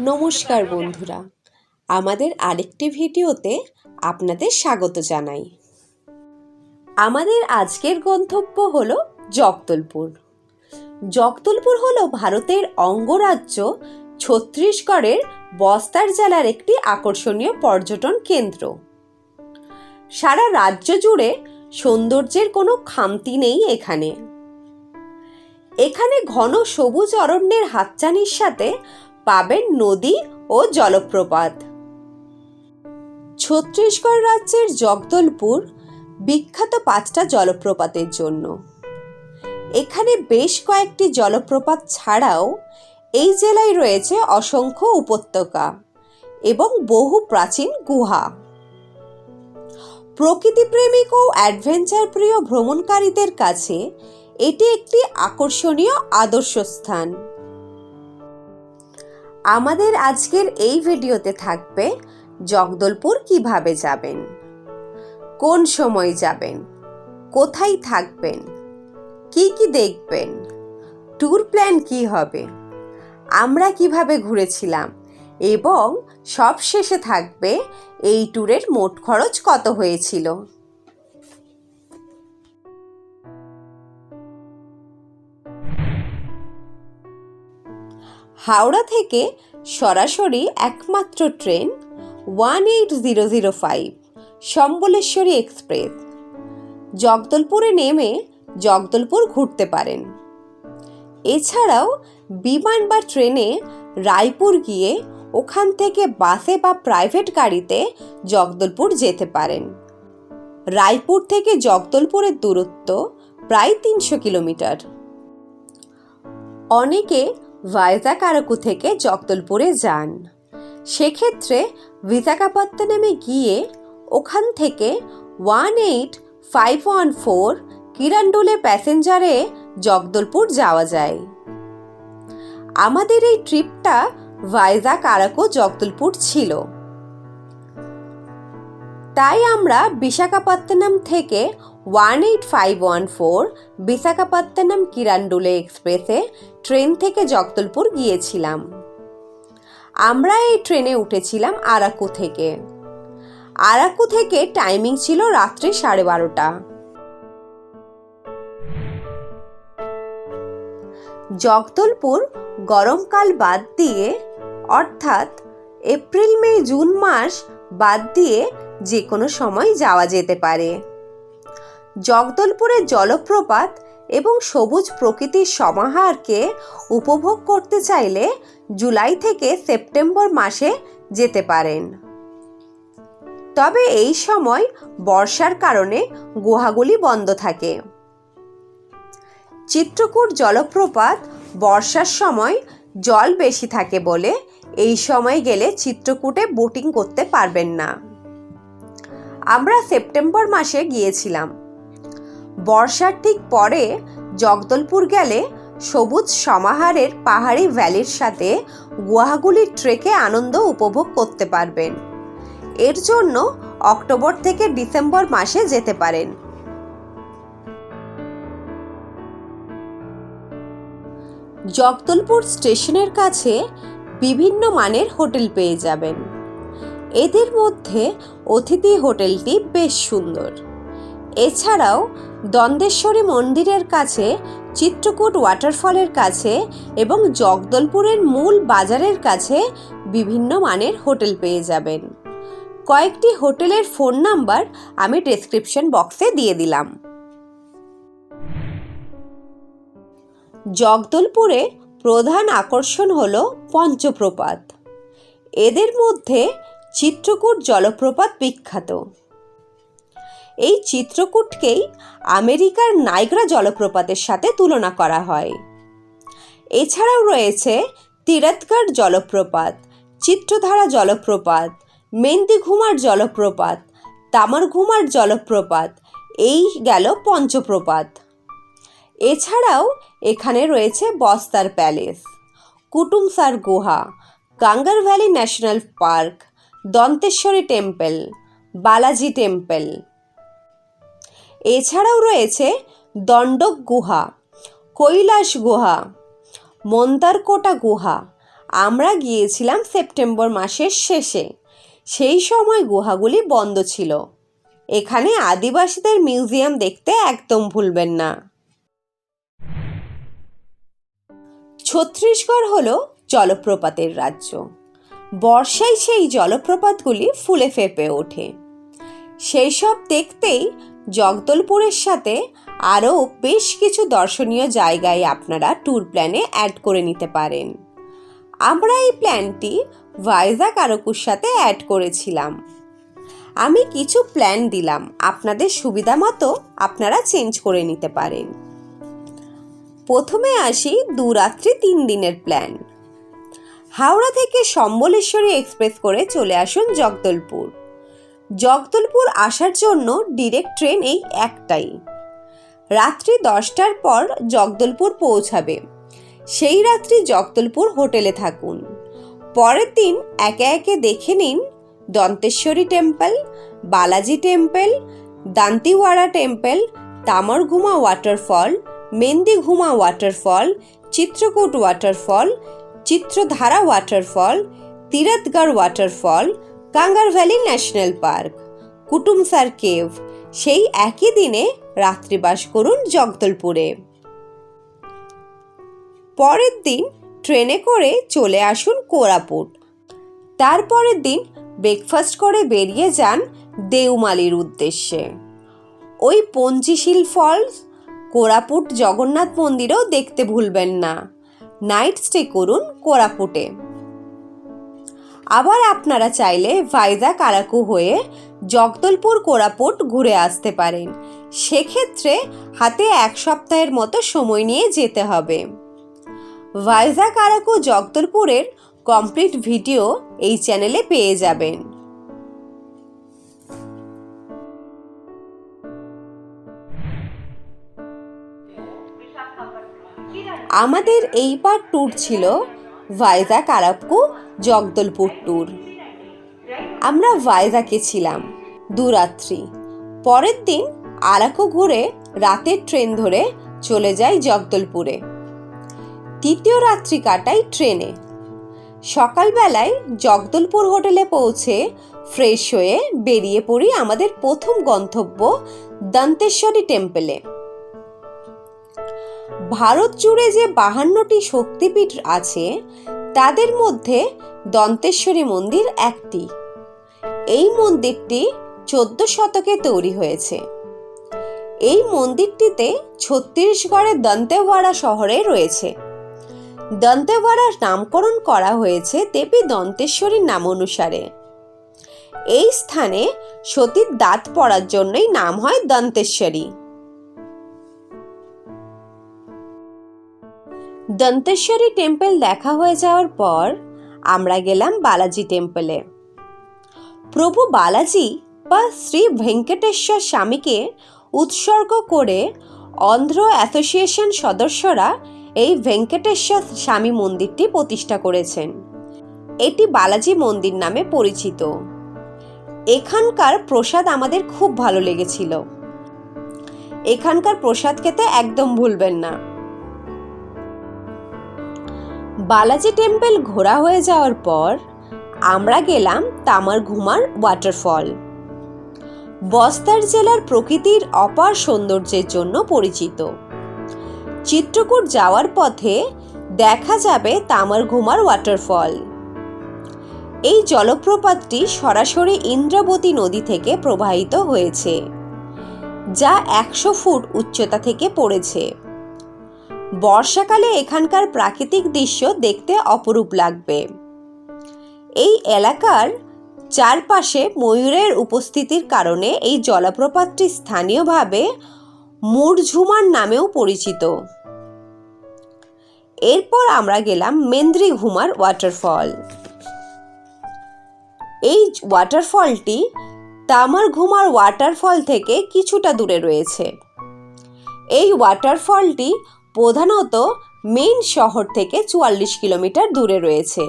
নমস্কার বন্ধুরা আমাদের আরেকটি ভিডিওতে আপনাদের স্বাগত জানাই। আমাদের আজকের গন্তব্য হলো জগদলপুর। জগদলপুর হল ভারতের অঙ্গরাজ্য। ছত্তিশগড়ের বস্তার জেলার একটি আকর্ষণীয় পর্যটন কেন্দ্র। সারা রাজ্য জুড়ে সৌন্দর্যের কোনো খামতি নেই এখানে। এখানে ঘন সবুজ অরণ্যের হাতচানির সাথে পাবেন নদী ও জলপ্রপাত। ছত্তিশগড় রাজ্যের জগদলপুর বিখ্যাত পাঁচটা জলপ্রপাতের জন্য। এখানে বেশ কয়েকটি জলপ্রপাত ছাড়াও এই জেলায় রয়েছে অসংখ্য উপত্যকা এবং বহু প্রাচীন গুহা। প্রকৃতিপ্রেমিক ও অ্যাডভেঞ্চার প্রিয় ভ্রমণকারীদের কাছে এটি একটি আকর্ষণীয় আদর্শ স্থান। আমাদের আজকের এই ভিডিওতে থাকবে জগদলপুর কীভাবে যাবেন? কোন সময় যাবেন? কোথায় থাকবেন? কি কি দেখবেন? ট্যুর প্ল্যান কি হবে? আমরা কীভাবে ঘুরেছিলাম? এবং সব শেষে থাকবে এই ট্যুরের মোট খরচ কত হয়েছিল? হাওড়া থেকে সরাসরি একমাত্র train one eight zero zero five, Sambaleshwari express. জগদলপুরে নেমে জগদলপুর ঘুরতে পারেন। এছাড়াও বিমান বা ট্রেনে রায়পুর গিয়ে ওখান থেকে বাসে বা প্রাইভেট গাড়িতে জগদলপুর যেতে পারেন। রায়পুর থেকে জগদলপুরের দূরত্ব প্রায় তিনশো কিলোমিটার। অনেকে ভাইজাগ আরাকু থেকে জগদলপুরে যান। সেক্ষেত্রে বিশাখাপত্তনমে গিয়ে ওখান থেকে one eight five one four কিরান্ডুলে প্যাসেঞ্জারে জগদলপুর যাওয়া যায়। আমাদের এই ট্রিপটা ভাইজাগ আরাকু জগদলপুর ছিল। তাই আমরা বিশাখাপত্তনম থেকে one eight five one four Visakhapatnam কিরান্ডুলে এক্সপ্রেসে ট্রেন থেকে জগদলপুর গিয়েছিলাম। আমরা এই ট্রেনে উঠেছিলাম আরাকু থেকে। আরাকু থেকে টাইমিং ছিল রাত্রি সাড়ে বারোটা। জগদলপুর গরমকাল বাদ দিয়ে, অর্থাৎ এপ্রিল, মে, জুন মাস বাদ দিয়ে যে কোনো সময় যাওয়া যেতে পারে। জগদলপুরের জলপ্রপাত এবং সবুজ প্রকৃতির সমাহারকে উপভোগ করতে চাইলে জুলাই থেকে সেপ্টেম্বর মাসে যেতে পারেন। তবে এই সময় বর্ষার কারণে গুহাগুলি বন্ধ থাকে। চিত্রকূট জলপ্রপাত বর্ষার সময় জল বেশি থাকে বলে এই সময় গেলে চিত্রকূটে বোটিং করতে পারবেন না। আমরা সেপ্টেম্বর মাসে গিয়েছিলাম। বর্ষার ঠিক পরে জগদলপুর গেলে সবুজ সমাহারের পাহাড়ি ভ্যালির সাথে গুহাগুলির ট্রেকে আনন্দ উপভোগ করতে পারবেন। এর জন্য অক্টোবর থেকে ডিসেম্বর মাসে যেতে পারেন। জগদলপুর স্টেশনের কাছে বিভিন্ন মানের হোটেল পেয়ে যাবেন। এদের মধ্যে অতিথি হোটেলটি বেশ সুন্দর। এছাড়াও দন্দেশ্বরী মন্দিরের কাছে, চিত্রকূট ওয়াটারফলের কাছে এবং জগদলপুরের মূল বাজারের কাছে বিভিন্ন মানের হোটেল পেয়ে যাবেন। কয়েকটি হোটেলের ফোন নাম্বার আমি ডেসক্রিপশন বক্সে দিয়ে দিলাম। জগদলপুরে প্রধান আকর্ষণ হল পঞ্চপ্রপাত। এদের মধ্যে চিত্রকূট জলপ্রপাত বিখ্যাত। এই চিত্রকূটকেই আমেরিকার নাইগ্রা জলপ্রপাতের সাথে তুলনা করা হয়। এছাড়াও রয়েছে তিরথগড় জলপ্রপাত, চিত্রধারা জলপ্রপাত, মেন্দিঘুমার জলপ্রপাত, তামারঘুমার জলপ্রপাত, এই গেল পঞ্চপ্রপাত। এছাড়াও এখানে রয়েছে বস্তার প্যালেস কুটুমসার গুহা Kanger valley national park, Danteshwari temple, Balaji temple. এছাড়াও রয়েছে দণ্ডক গুহা, কৈলাস গুহা, মন্দারকোটা গুহা। আমরা গিয়েছিলাম সেপ্টেম্বর মাসের শেষে। সেই সময় গুহাগুলি বন্ধ ছিল। এখানে আদিবাসীদের মিউজিয়াম দেখতে একদম ভুলবেন না। ছত্তিশগড় হল জলপ্রপাতের রাজ্য। বর্ষায় সেই জলপ্রপাতগুলি ফুলে ফেপে ওঠে। সেই সব দেখতেই জগদলপুরের সাথে আরও বেশ কিছু দর্শনীয় জায়গায় আপনারা ট্যুর প্ল্যানে অ্যাড করে নিতে পারেন। আমরা এই প্ল্যানটি ভাইজাগ আরকুর সাথে অ্যাড করেছিলাম। আমি কিছু প্ল্যান দিলাম। আপনাদের সুবিধা মতো আপনারা চেঞ্জ করে নিতে পারেন। প্রথমে আসি দু রাত্রি তিন দিনের প্ল্যান হাওড়া থেকে সম্বলেশ্বরী এক্সপ্রেস করে চলে আসুন জগদলপুর। জগদলপুর আসার জন্য ডিরেক্ট ট্রেন এই একটাই। রাত্রি দশটার পর জগদলপুর পৌঁছাবে। সেই রাত্রি জগদলপুর হোটেলে থাকুন। পরের দিন একে একে দেখে নিন Danteshwari temple, Balaji temple, Dantewada temple Tamarghumar waterfall Mendhighumar waterfall Chitrakoot waterfall Chitradhara waterfall Tirathgarh waterfall Kanger valley national park Kutumsar cave সেই একই দিনে রাত্রিবাস করুন জগদলপুরে। পরের দিন ট্রেনে করে চলে আসুন কোরাপুট। তারপরের দিন ব্রেকফাস্ট করে বেরিয়ে যান দেউমালির উদ্দেশ্যে। ওই পঞ্চিশীল ফলস কোরাপুট জগন্নাথ মন্দিরও দেখতে ভুলবেন না। নাইট স্টে করুন কোরাপুটে। আবার আপনারা চাইলে ভাইজাগ আরাকু হয়ে জগদলপুর কোরাপুট ঘুরে আসতে পারেন। সেক্ষেত্রে হাতে এক সপ্তাহের মতো সময় নিয়ে যেতে হবে। ভাইজাগ আরাকু জগদলপুরের কমপ্লিট ভিডিও এই চ্যানেলে পেয়ে যাবেন। আমাদের এইবার ট্যুর ছিল ভাইজাগ আরাকু জগদলপুর ট্যুর আমরা ভাইজাকে ছিলাম দু রাত্রি পরের দিন আরাকু ঘুরে রাতের ট্রেন ধরে চলে যাই জগদলপুরে। তৃতীয় রাত্রি কাটাই ট্রেনে সকালবেলায় জগদলপুর হোটেলে পৌঁছে ফ্রেশ হয়ে বেরিয়ে পড়ি আমাদের প্রথম গন্তব্য দন্তেশ্বরী টেম্পলে ভারত জুড়ে যে বাহান্নটি শক্তিপীঠ আছে, তাদের মধ্যে দন্তেশ্বরী মন্দির একটি। এই মন্দিরটি চোদ্দ শতকে তৈরি হয়েছে। এই মন্দিরটিতে ছত্তিশগড়ের দন্তেওয়াড়া শহরে রয়েছে। দন্তেওয়াড়ার নামকরণ করা হয়েছে দেবী দন্তেশ্বরীর নাম অনুসারে। এই স্থানে সতীর দাঁত পড়ার জন্যই নাম হয় দন্তেশ্বরী। দন্তেশ্বরী টেম্পল দেখা হয়ে যাওয়ার পর আমরা গেলাম বালাজি টেম্পলে। প্রভু বালাজি বা শ্রী ভেঙ্কটেশ্বর স্বামীকে উৎসর্গ করে অন্ধ্র অ্যাসোসিয়েশন সদস্যরা এই ভেঙ্কটেশ্বর স্বামী মন্দিরটি প্রতিষ্ঠা করেছেন। এটি বালাজি মন্দির নামে পরিচিত। এখানকার প্রসাদ আমাদের খুব ভালো লেগেছিল। এখানকার প্রসাদ খেতে একদম ভুলবেন না। বালাজি টেম্পল ঘোরা হয়ে যাওয়ার পর আমরা গেলাম তামার ঘুমার ওয়াটারফল বস্তার জেলার প্রকৃতির অপার সৌন্দর্যের জন্য পরিচিত। চিত্রকূট যাওয়ার পথে দেখা যাবে তামার ঘুমার ওয়াটারফল এই জলপ্রপাতটি সরাসরি ইন্দ্রাবতী নদী থেকে প্রবাহিত হয়েছে, যা একশো ফুট উচ্চতা থেকে পড়েছে। বর্ষাকালে এখানকার প্রাকৃতিক দৃশ্য দেখতে অপরূপ লাগবে। এই এলাকার চারপাশে ময়ূরের উপস্থিতির কারণে এই জলপ্রপাতটি স্থানীয়ভাবে মুরঝুমার নামেও পরিচিত। এরপর আমরা গেলাম মেন্দ্রি ঘুমার ওয়াটারফল। এই ওয়াটারফলটি তামার ঘুমার ওয়াটারফল থেকে কিছুটা দূরে রয়েছে। এই ওয়াটারফলটি প্রধানত মেইন শহর থেকে চুয়াল্লিশ কিলোমিটার দূরে রয়েছে।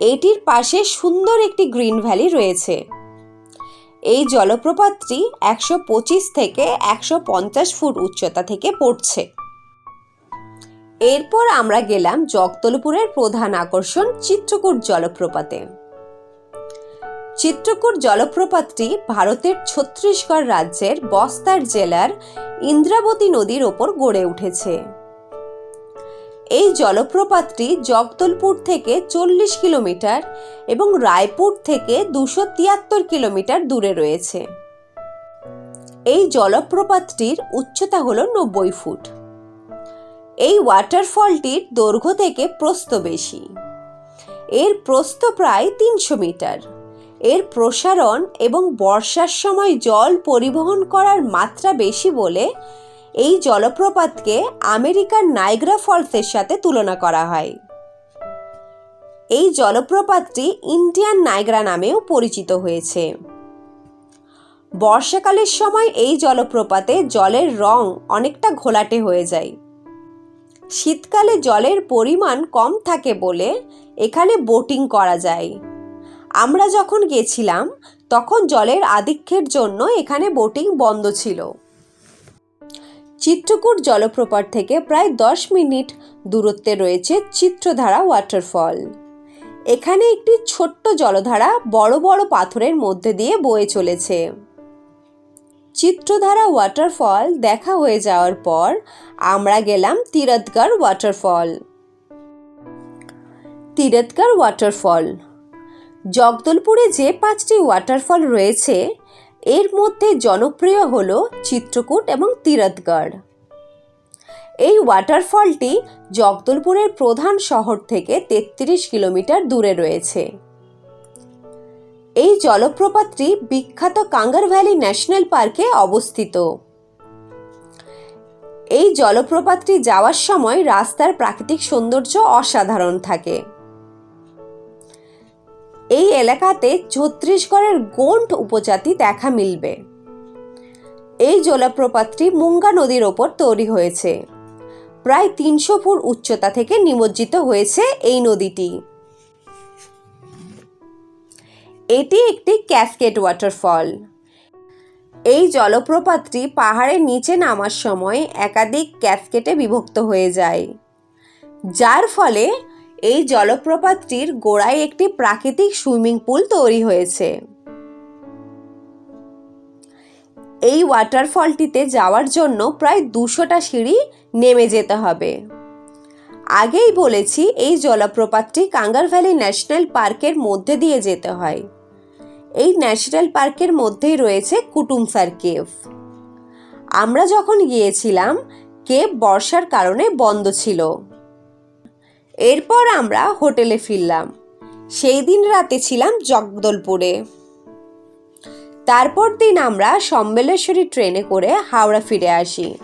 এটির পাশে সুন্দর একটি গ্রিন ভ্যালি রয়েছে। এই জলপ্রপাতটি একশো পঁচিশ থেকে একশো পঞ্চাশ ফুট উচ্চতা থেকে পড়ছে। এরপর আমরা গেলাম জগদলপুরের প্রধান আকর্ষণ চিত্রকূট জলপ্রপাতে। চিত্রকূট জলপ্রপাতটি ভারতের ছত্তিশগড় রাজ্যের বস্তার জেলার ইন্দ্রাবতী নদীর ওপর গড়ে উঠেছে। এই জলপ্রপাতটি জগদলপুর থেকে চল্লিশ কিলোমিটার এবং রায়পুর থেকে দুশো তিয়াত্তর কিলোমিটার দূরে রয়েছে। এই জলপ্রপাতটির উচ্চতা হল নব্বই ফুট। এই ওয়াটারফলটির দৈর্ঘ্য থেকে প্রস্থ বেশি। এর প্রস্থ প্রায় তিনশো মিটার। এর প্রসারণ এবং বর্ষার সময় জল পরিবহন করার মাত্রা বেশি বলে এই জলপ্রপাতকে আমেরিকার নাইগ্রা ফলসের সাথে তুলনা করা হয়। এই জলপ্রপাতটি ইন্ডিয়ান নাইগ্রা নামেও পরিচিত হয়েছে। বর্ষাকালের সময় এই জলপ্রপাতে জলের রং অনেকটা ঘোলাটে হয়ে যায়। শীতকালে জলের পরিমাণ কম থাকে বলে এখানে বোটিং করা যায়। আমরা যখন গেছিলাম, তখন জলের আধিক্যের জন্য এখানে বোটিং বন্ধ ছিল। চিত্রকূট জলপ্রপাত থেকে প্রায় দশ মিনিট দূরত্বে রয়েছে চিত্রধারা ওয়াটারফল এখানে একটি ছোট্ট জলধারা বড় বড় পাথরের মধ্যে দিয়ে বয়ে চলেছে। চিত্রধারা ওয়াটারফল দেখা হয়ে যাওয়ার পর আমরা গেলাম তিরতগড় ওয়াটারফল তিরতগড় ওয়াটারফল জগদলপুরে যে পাঁচটি ওয়াটারফল রয়েছে, এর মধ্যে জনপ্রিয় হল চিত্রকূট এবং তিরতগড় এই ওয়াটারফলটি জগদলপুরের প্রধান শহর থেকে তেত্রিশ কিলোমিটার দূরে রয়েছে। এই জলপ্রপাতটি বিখ্যাত কাঙ্গার ভ্যালি ন্যাশনাল পার্কে অবস্থিত। এই জলপ্রপাতটি যাওয়ার সময় রাস্তার প্রাকৃতিক সৌন্দর্য অসাধারণ থাকে। এই এলাকাতে ছত্তিশগড়ের গোন্ড উপজাতি দেখা মিলবে। এই জলপ্রপাতটি মুঙ্গা নদীর ওপর তৈরি হয়েছে। প্রায় তিনশো ফুট উচ্চতা থেকে নিমজ্জিত হয়েছে এই নদীটি। এটি একটি ক্যাসকেট ওয়াটারফল। এই জলপ্রপাতটি পাহাড়ের নিচে নামার সময় একাধিক ক্যাসকেটে বিভক্ত হয়ে যায়। যার ফলে এই জলপ্রপাতটির গোড়ায় একটি প্রাকৃতিক সুইমিং পুল তৈরি হয়েছে। এই ওয়াটারফলটিতে যাওয়ার জন্য প্রায় দুশোটা সিঁড়ি নেমে যেতে হবে। আগেই বলেছি, এই জলপ্রপাতটি কাঙ্গার ভ্যালি ন্যাশনাল পার্কের মধ্যে দিয়ে যেতে হয়। এই ন্যাশনাল পার্কের মধ্যেই রয়েছে কুটুমসার কেভ। আমরা যখন গিয়েছিলাম, কেভ বর্ষার কারণে বন্ধ ছিল। এরপর আমরা হোটেলে ফিরলাম। সেই দিন রাতে ছিলাম জগদলপুরে। তারপর দিন আমরা সম্বেলেশ্বরী ট্রেনে করে হাওড়া ফিরে আসি।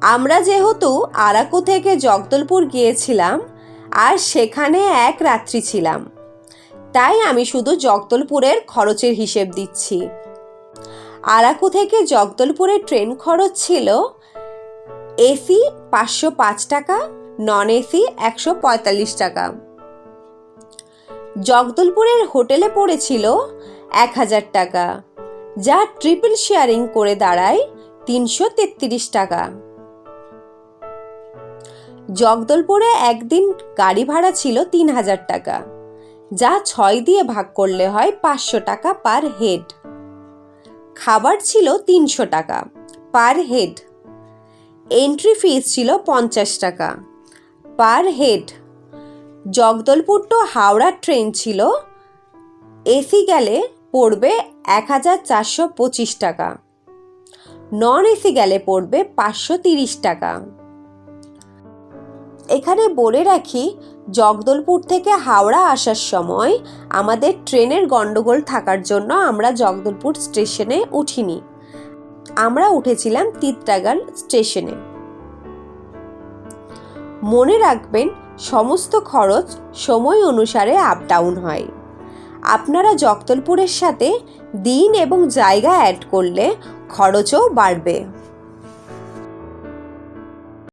আমরা যেহেতু আরাকু থেকে জগদলপুর গিয়েছিলাম, আর সেখানে এক রাত্রি ছিলাম। তাই আমি শুধু জগদলপুরের খরচের হিসেব দিচ্ছি। আরাকু থেকে জগদলপুরের ট্রেন খরচ ছিল এসি পাঁচশো পাঁচ টাকা নন এসি একশো পঁয়তাল্লিশ টাকা। জগদলপুরের হোটেলে পড়েছিল এক হাজার টাকা, যা ট্রিপল শেয়ারিং করে দাঁড়ায় তিনশো তেত্রিশ টাকা। জগদলপুরে একদিন গাড়ি ভাড়া ছিল তিন হাজার টাকা, যা ছয় দিয়ে ভাগ করলে হয় পাঁচশো টাকা পার হেড খাবার ছিল তিনশো টাকা। Per head. এন্ট্রি ফিজ ছিল পঞ্চাশ টাকা। Per head. Jagdalpur to Howrah train ছিল। এসি গেলে পড়বে এক হাজার চারশো পঁচিশ টাকা। নন এসি গেলে পড়বে পাঁচশো তিরিশ টাকা। এখানে বলে রাখি, জগদলপুর থেকে হাওড়া আসার সময় আমাদের ট্রেনের গণ্ডগোল থাকার জন্য আমরা জগদলপুর স্টেশনে উঠিনি। আমরা উঠেছিলাম তিত্রাগাল স্টেশনে। মনে রাখবেন, সমস্ত খরচ সময় অনুসারে আপ ডাউন হয়। আপনারা জগদলপুরের সাথে দিন এবং জায়গা অ্যাড করলে খরচও বাড়বে।